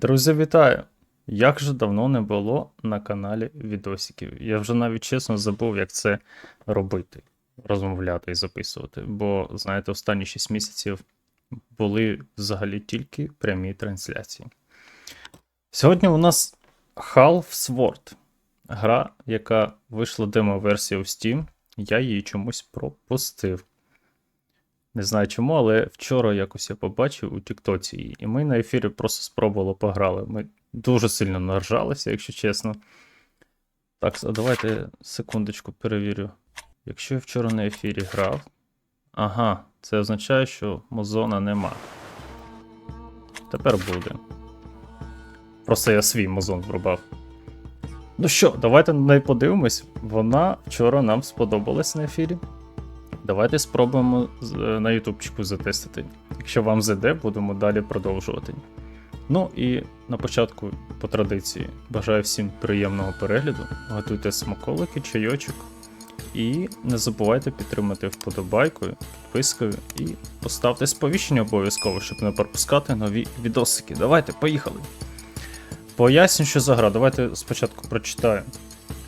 Друзі, вітаю! Як же давно не було на каналі відосиків. Я вже навіть чесно забув, як це робити, розмовляти і записувати. Бо, знаєте, останні 6 місяців були взагалі тільки прямі трансляції. Сьогодні у нас Half Sword. Гра, яка вийшла демо-версія у Steam. Я її чомусь пропустив. Не знаю чому, але вчора якось я побачив у Тіктоці і ми на ефірі просто спробували пограли. Ми дуже сильно наржалися, якщо чесно. Так, а давайте секундочку перевірю. Якщо я вчора на ефірі грав. Ага, це означає, що музона нема. Тепер буде. Просто я свій музон врубав. Ну що, давайте на неї подивимось. Вона вчора нам сподобалась на ефірі. Давайте спробуємо е, на ютубчику затестити. Якщо вам зайде, будемо далі продовжувати. Ну і на початку, по традиції, бажаю всім приємного перегляду. Готуйте смаколики, чайочок. І не забувайте підтримати вподобайкою, підпискою і поставте сповіщення обов'язково, щоб не пропускати нові відосики. Давайте, поїхали! Поясню, що за гра. Давайте спочатку прочитаю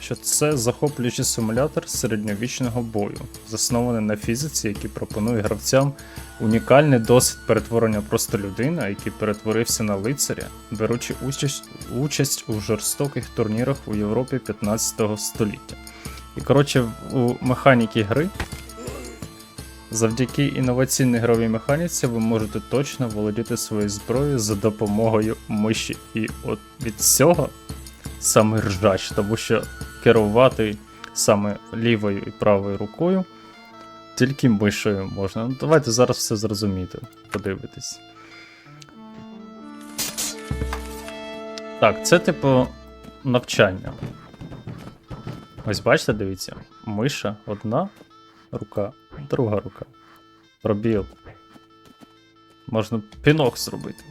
що це захоплюючий симулятор середньовічного бою, заснований на фізиці, який пропонує гравцям унікальний досвід перетворення просто людини, який перетворився на лицаря, беручи участь, участь у жорстоких турнірах у Європі 15 століття. І коротше, у механіки гри. Завдяки інноваційній гровій механіці ви можете точно володіти своєю зброєю за допомогою миші. І от від цього саме ржач, тому що керувати саме лівою і правою рукою тільки мишею можна. Ну, давайте зараз все зрозуміти, подивитись. Так, це типу навчання. Ось бачите, дивіться, миша одна рука, друга рука. Пробіл. Можна пінок зробити.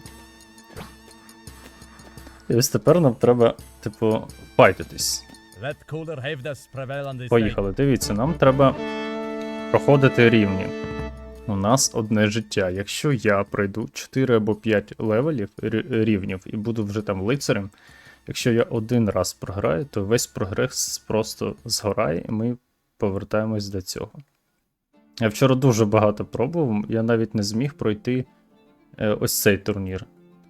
І ось тепер нам треба, типу, файтитись. Поїхали. Дивіться, нам треба проходити рівні. У нас одне життя. Якщо я пройду 4 або 5 левелів рівнів і буду вже там лицарем, якщо я один раз програю, то весь прогрес просто згорає, і ми повертаємось до цього. Я вчора дуже багато пробував, я навіть не зміг пройти е, ось цей турнір.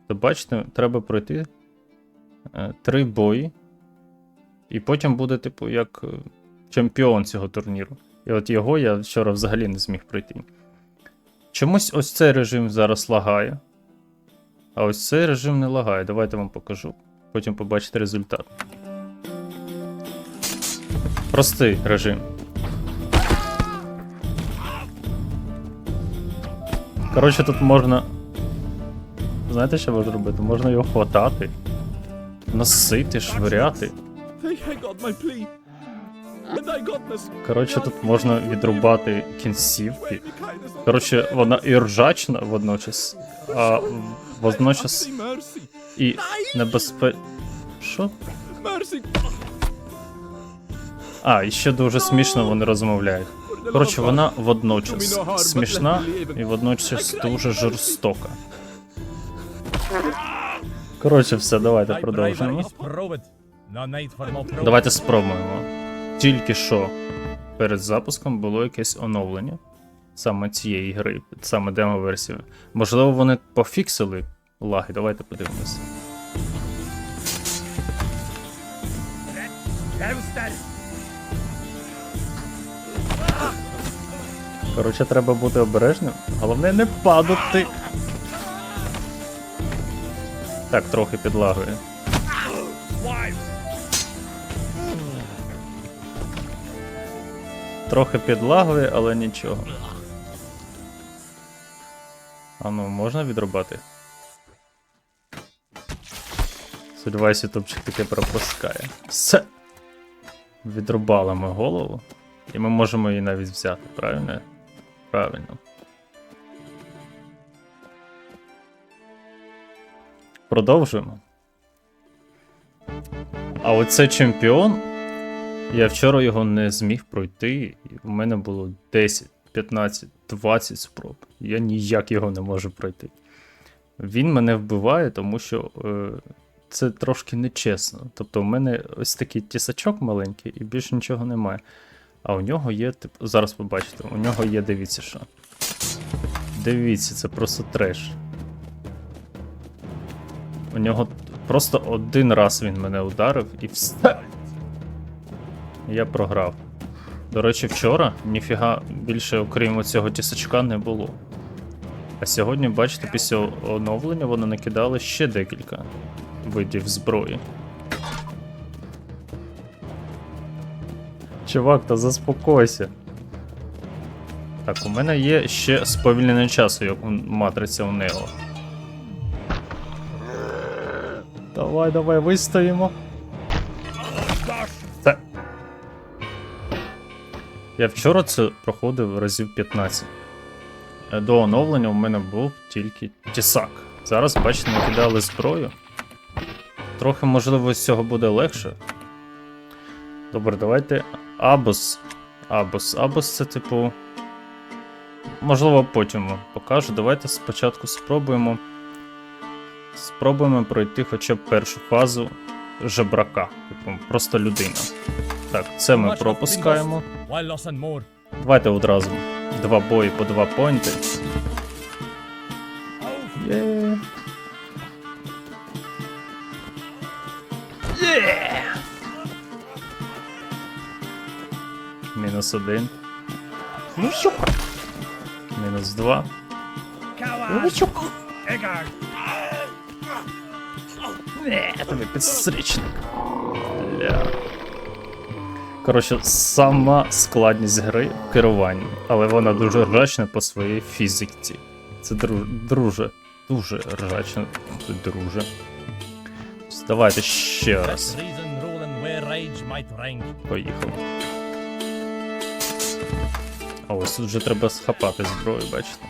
То бачите, треба пройти три бої, і потім буде, типу, як е, чемпіон цього турніру. І от його я вчора взагалі не зміг пройти. Чомусь ось цей режим зараз лагає. А ось цей режим не лагає. Давайте вам покажу. Потім побачите результат. Простий режим. Коротше, тут можна. Знаєте, що можна робити? Можна його хватати, носити, швиряти. Коротше, тут можна відрубати кінцівки. Коротше, вона і ржачна водночас, а водночас і небезпе... Що? А, і ще дуже смішно вони розмовляють. Коротше, вона водночас смішна і водночас дуже жорстока. Коротше, все, давайте proof. Давайте спробуємо. Тільки що перед запуском було якесь оновлення саме цієї гри, саме демо-версії. Можливо, вони пофіксили лаги. Давайте подивимося. Коротше, треба бути обережним. Головне не падати. Так, трохи підлагує. Трохи підлагує, але нічого. А ну, можна відрубати? Сподіваюсь, ютубчик таке пропускає. Все. Відрубали ми голову. І ми можемо її навіть взяти, правильно? Правильно. Продовжуємо. А оце чемпіон. Я вчора його не зміг пройти, і в мене було 10, 15, 20 спроб. Я ніяк його не можу пройти. Він мене вбиває, тому що е, це трошки нечесно. Тобто, у мене ось такий тісачок маленький і більше нічого немає. А у нього є, типу, зараз побачите, у нього є, дивіться що. Дивіться, це просто треш. У нього просто один раз він мене ударив і все. Я програв. До речі, вчора ніфіга більше, окрім цього тісачка, не було. А сьогодні, бачите, після оновлення вони накидали ще декілька видів зброї. Чувак, та заспокойся. Так, у мене є ще сповільнення часу, як матриця у Нео. Давай, давай, вистоїмо. Це. Я вчора це проходив разів 15. Е, До оновлення у мене був тільки тісак. Зараз, бачите, накидали зброю. Трохи, можливо, з цього буде легше. Добре, давайте Абос. Абос. Абос це, типу. Можливо, потім покажу. Давайте спочатку спробуємо. Спробуємо пройти хоча б першу фазу жебрака. Типу, просто людина. Так, це ми пропускаємо. Давайте одразу. Два бої по два поінти. Є. Є. Мінус один. Мінус два. Coward! Eggard! Тобі підстрічник. Бля. Коротше, сама складність гри в керуванні, але вона дуже ржачна по своїй фізиці. Це дру... друже. Дуже ржачно. Друже. Давайте ще раз. Поїхав. А ось тут вже треба схапати зброю, бачите.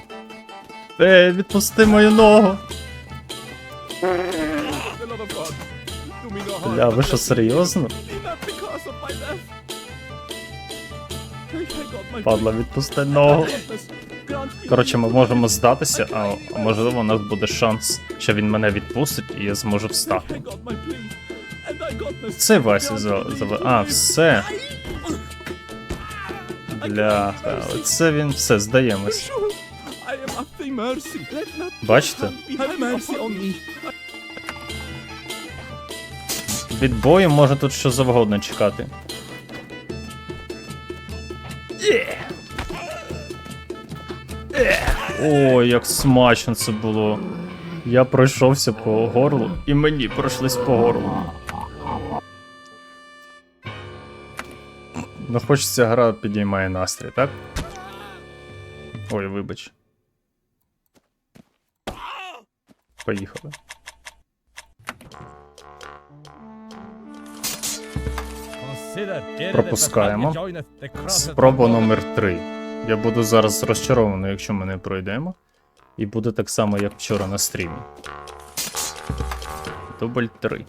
Ей, відпусти мою ногу! Бля, ви що, серйозно? Падла, відпусти ногу. Коротше, ми можемо здатися, а а можливо, у нас буде шанс, що він мене відпустить і я зможу встати. Це Вася за, за... А, все. Бляха, оце він все, здаємось. Бачите? Від бою може тут що завгодно чекати. Ой, як смачно це було. Я пройшовся по горлу, і мені пройшлись по горлу. Ну, хоч гра підіймає настрій, так? Ой, вибач. Поїхали. Пропускаємо. Спроба номер 3. Я буду зараз розчарований, якщо ми не пройдемо. І буде так само, як вчора на стрімі. Дубль 3.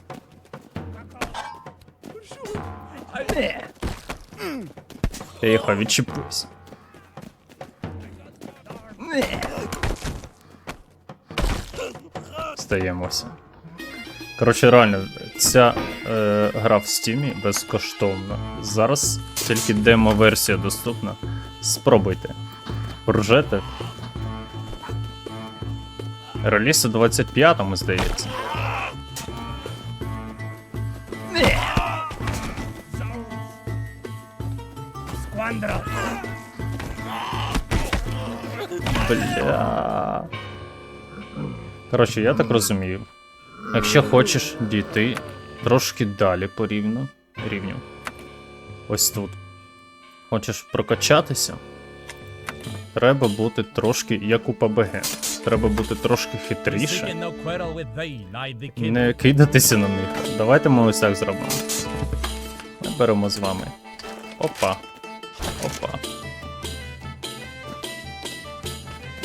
Тихо, відчепись. Стаємося. Коротше, реально, ця е, гра в стімі безкоштовна. Зараз тільки демо-версія доступна. Спробуйте. Ржете. Реліз у 25-му, здається. Бля. Коротше, я так розумію. Якщо хочеш дійти трошки далі по рівну, рівню. Ось тут. Хочеш прокачатися? Треба бути трошки як у ПБГ. Треба бути трошки хитріше. Не кидатися на них. Давайте ми ось так зробимо. Беремо з вами. Опа. Опа.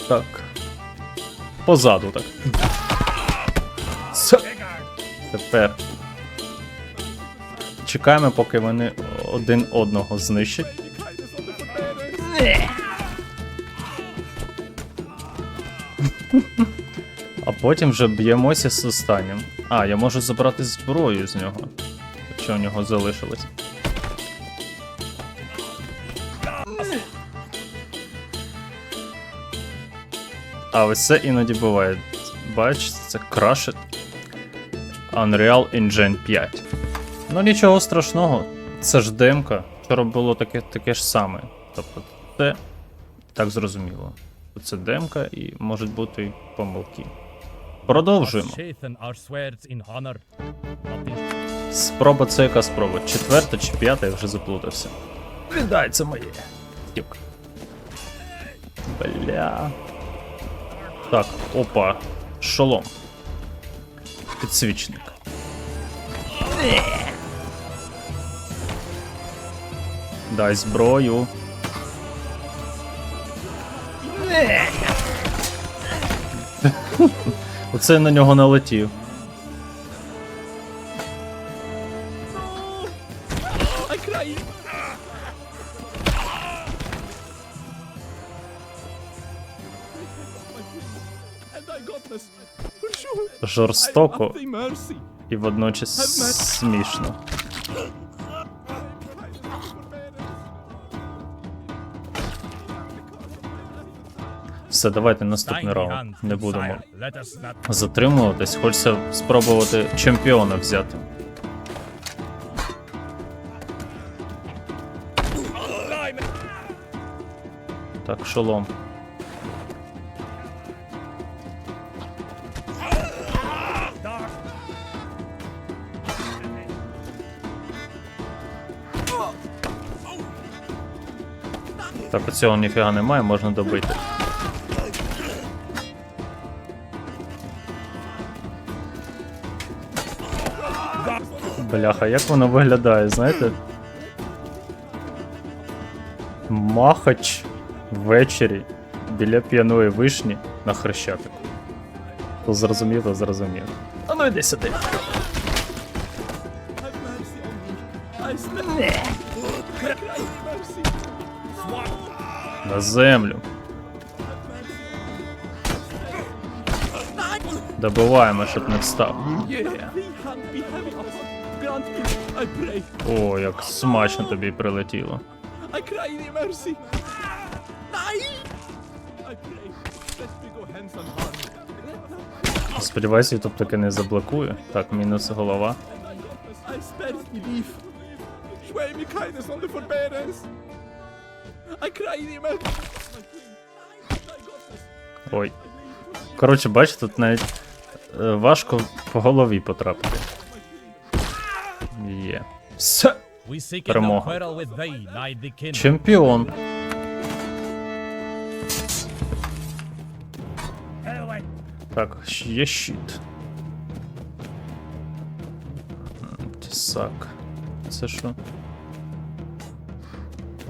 Так. Позаду так. Тепер. Чекаємо, поки вони один одного знищать. А потім вже б'ємося з останнім. А, я можу забрати зброю з нього, якщо у нього залишилось. А ось це іноді буває. Бач, це краше Unreal Engine 5. Ну нічого страшного, це ж демка. Вчора було таке, таке ж саме. Тобто це так зрозуміло. Це демка і можуть бути й помилки. Продовжуємо. Спроба це яка спроба? Четверта чи п'ята, я вже заплутався. Віддай, це моє. Тік. Бля. Так, опа. Шолом. Підсвічник. Дай зброю. Оце на нього налетів. Жорстоко і водночас смішно. Все, давайте наступний раунд. Не будемо затримуватись. Хочеться спробувати чемпіона взяти. Так, шолом. Так, оцього ніфіга немає, можна добити. Бляха, як воно виглядає, знаєте? Махач ввечері біля п'яної вишні на хрещатику. То зрозумів, то зрозумів. А ну йди сюди. На землю. Добиваємо, щоб не встав. Thee О, як смачно тобі прилетіло. Сподіваюсь, Ютуб таки не заблокує. Так, мінус голова. Ой. Коротше, бачите, тут навіть е, важко по голові потрапити. Є. Все. Перемога. Чемпіон. Так, є щит. Тісак. Це що?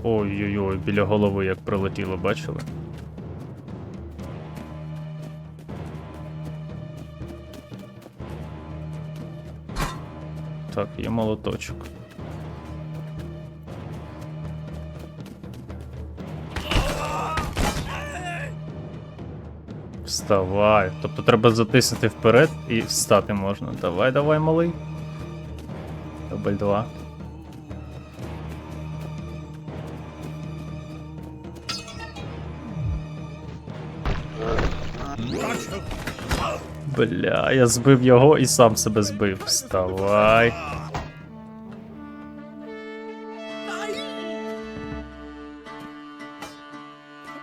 Ой-ой-ой, біля голови як прилетіло, бачили? Так, є молоточок. Вставай. Тобто треба затиснути вперед і встати можна. Давай, давай, малий. Дубль 2. Бля, я збив його і сам себе збив. Вставай.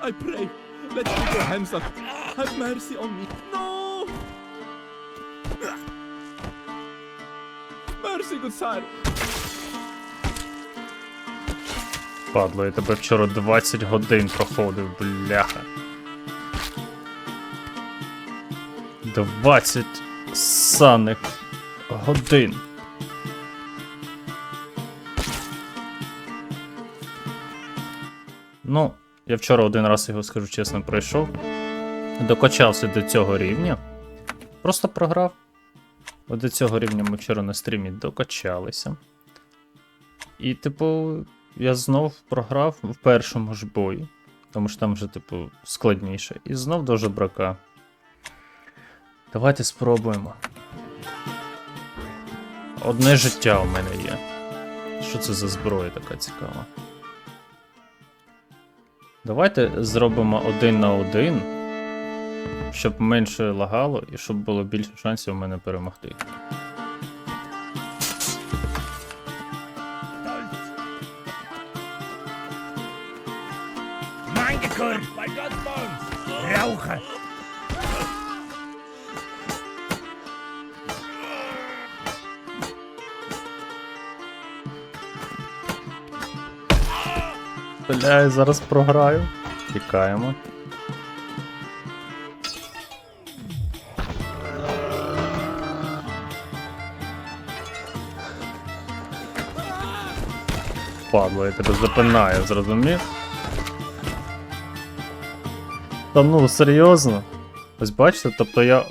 I pray. Let me go and have mercy on me. No. Mercy, good sire. Падло, я тебе вчора 20 годин проходив, бляха. 20 саних годин. Ну, я вчора один раз його, скажу чесно, пройшов. Докачався до цього рівня. Просто програв. От до цього рівня ми вчора на стрімі докачалися. І, типу, я знов програв в першому ж бою. Тому що там вже, типу, складніше. І знов до жебрака. Давайте спробуємо. Одне життя у мене є. Що це за зброя така цікава? Давайте зробимо один на один, щоб менше лагало і щоб було більше шансів у мене перемогти. Mangekorb, Бля, я зараз програю. Тікаємо. Падло, я тебе запинаю, зрозумів? Та ну, серйозно? Ось бачите, тобто я.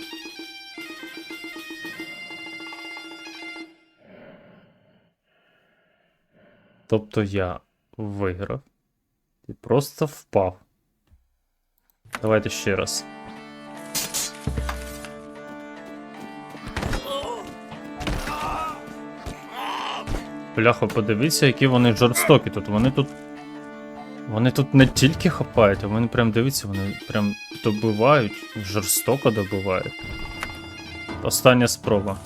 Тобто я виграв і просто впав. Давайте ще раз. Бляха, подивіться, які вони жорстокі тут. Вони тут. Вони тут не тільки хапають, а вони прям дивіться, вони прям добивають, жорстоко добивають. Остання спроба.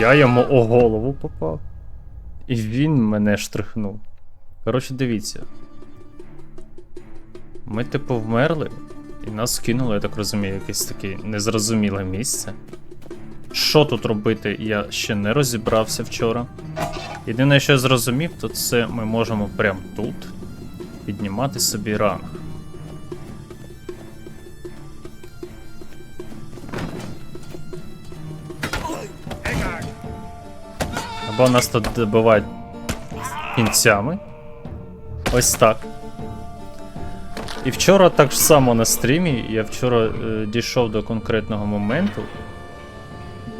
Я йому у голову попав. І він мене штрихнув. Коротше, дивіться. Ми, типу, вмерли, і нас скинули, я так розумію, якесь таке незрозуміле місце. Що тут робити, я ще не розібрався вчора. Єдине, що я зрозумів, то це ми можемо прямо тут піднімати собі ранг. Або нас тут добивають кінцями. Ось так. І вчора так само на стрімі, я вчора е, дійшов до конкретного моменту.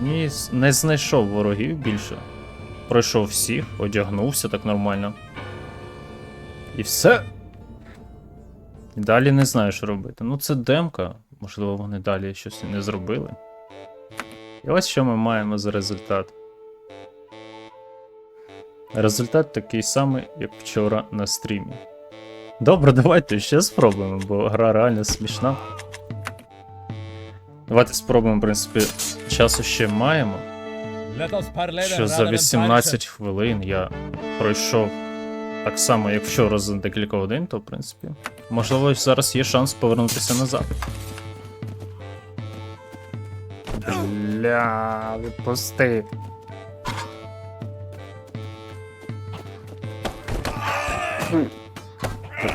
Ні, не знайшов ворогів більше. Пройшов всіх, одягнувся так нормально. І все. Далі не знаю, що робити. Ну, це демка. Можливо, вони далі щось не зробили. І ось що ми маємо за результат. Результат такий самий, як вчора на стрімі. Добре, давайте ще спробуємо, бо гра реально смішна. Давайте спробуємо, в принципі, часу ще маємо. Що за 18 хвилин я пройшов так само, як вчора за декілька годин, то в принципі. Можливо, зараз є шанс повернутися назад. Бля, відпусти.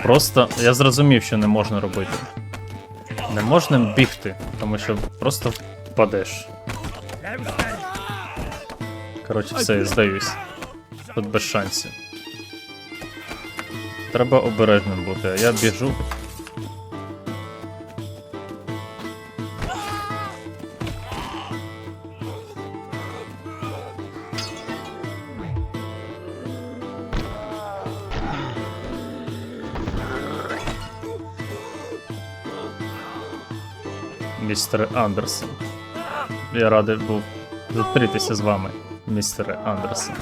Просто я зрозумів, що не можна робити. Не можна бігти, тому що просто впадеш. Коротше, все, я здаюсь. Тут без шансів. Треба обережним бути, а я біжу. Містер Андерсон. Я радий був зустрітися з вами, містере Андерсон.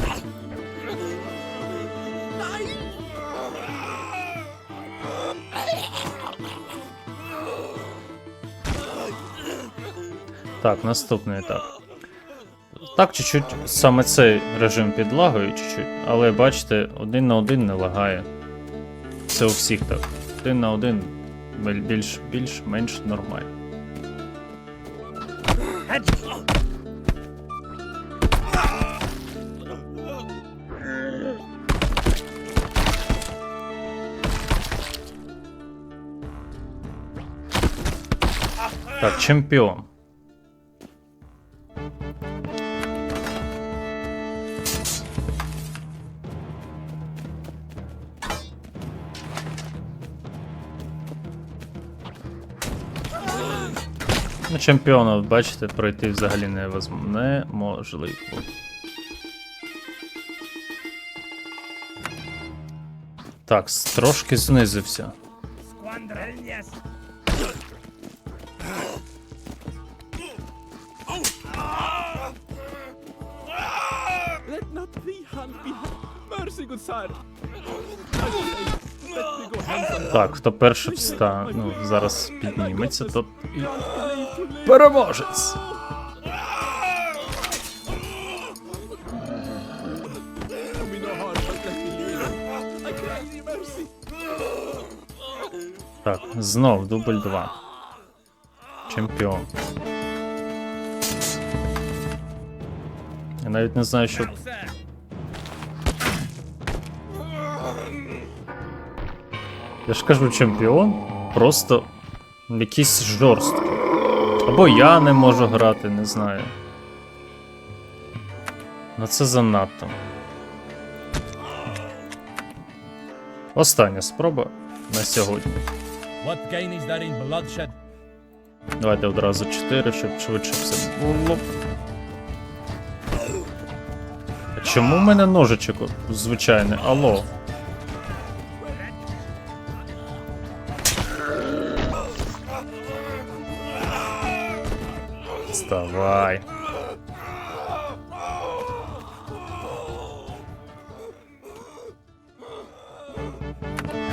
Так, наступний етап. Так, чуть-чуть саме цей режим підлагою, чуть-чуть, але бачите, один на один не лагає. Це у всіх так. Один на один більш, більш-менш нормально. Чемпіон. Ну, чемпіона, бачите, пройти взагалі неможливо. Так, трошки знизився. Так, хто перший вста... ну, зараз підніметься, то переможець. Так, знов дубль 2. Чемпіон. Я навіть не знаю, що. Я ж кажу, чемпіон просто якийсь жорсткий. Або я не можу грати, не знаю. Ну це занадто. Остання спроба на сьогодні. Давайте одразу 4, щоб швидше все було. А чому в мене ножичок звичайний? Алло. Вставай.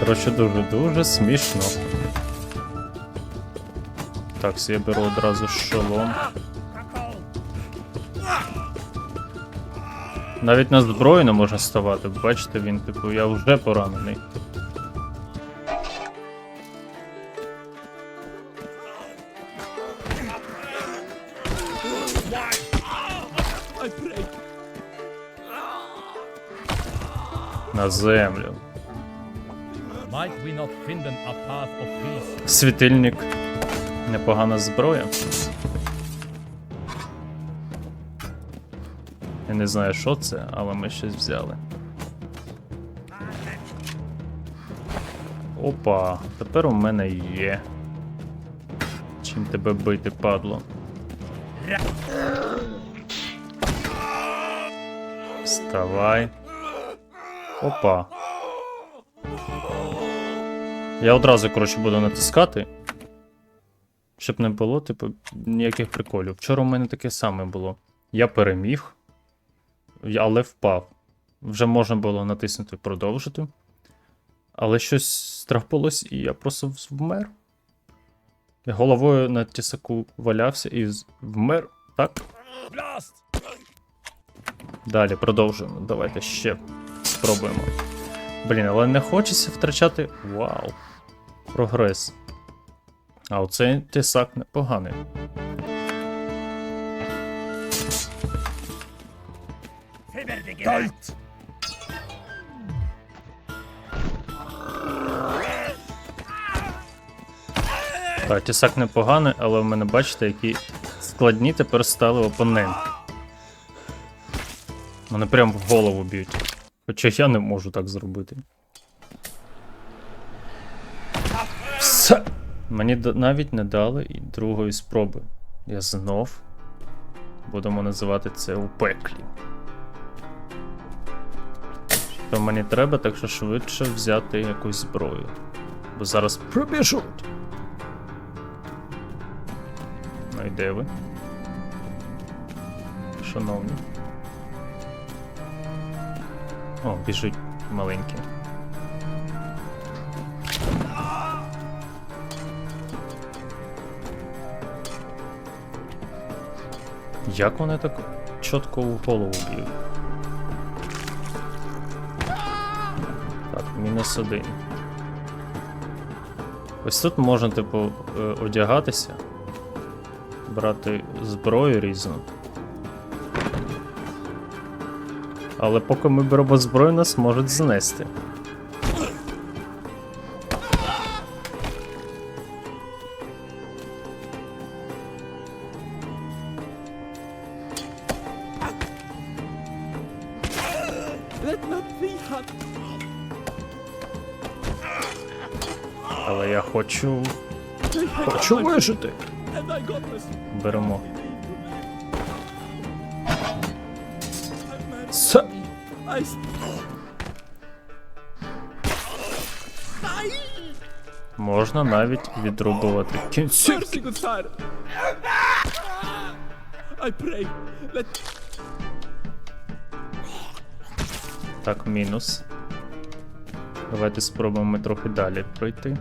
Коротше, дуже-дуже смішно. Так, я беру одразу шолом. Навіть на зброю не можна ставати. Бачите, він, типу, я вже поранений. Peace? Світильник. Непогана зброя. Я не знаю, що це, але ми щось взяли. Опа, тепер у мене є. Чим тебе бити, падло? Вставай. Опа. Я одразу, коротше, буду натискати. Щоб не було, типу, ніяких приколів. Вчора у мене таке саме було. Я переміг, але впав. Вже можна було натиснути продовжити. Але щось трапилось, і я просто вмер. Я головою на тісаку валявся і вмер. Так. Далі продовжуємо. Давайте ще спробуємо. Блін, але не хочеться втрачати. Вау. Прогрес. А оцей тисак непоганий. Tight! Так, тісак непоганий, але в мене бачите, які складні тепер стали опоненти. Вони прям в голову б'ють. Хоча я не можу так зробити. Все. Мені навіть не дали і другої спроби. Я знов будемо називати це у пеклі. То мені треба, так що швидше взяти якусь зброю. Бо зараз пробіжуть. Ну і де ви? Шановні. О, біжить маленький. Як вони так чітко в голову б'ють? Так, мінус один. Ось тут можна, типу, е, одягатися, брати зброю різну. Але поки ми беремо зброю, нас можуть знести. Але я хочу. Хочу вижити. Беремо. S- Можна навіть відрубувати кінцівки. Так, мінус. Давайте спробуємо трохи далі пройти.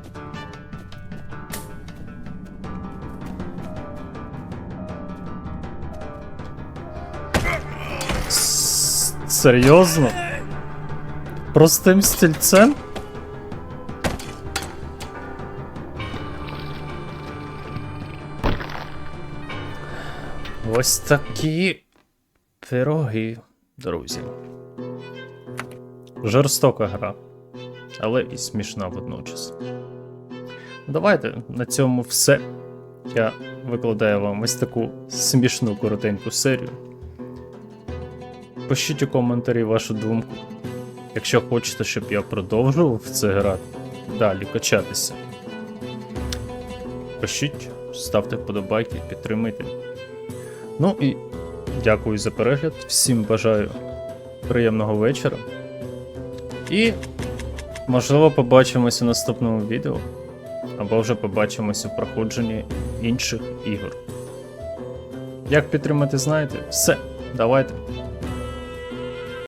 Серйозно? Простим стільцем? Ось такі пироги, друзі. Жорстока гра, але і смішна водночас. Давайте на цьому все. Я викладаю вам ось таку смішну коротеньку серію. Пишіть у коментарі вашу думку. Якщо хочете, щоб я продовжував в це грати, далі качатися. Пишіть, ставте вподобайки, підтримуйте. Ну і дякую за перегляд. Всім бажаю приємного вечора. І, можливо, побачимось у наступному відео, або вже побачимось у проходженні інших ігор. Як підтримати, знаєте? Все, давайте.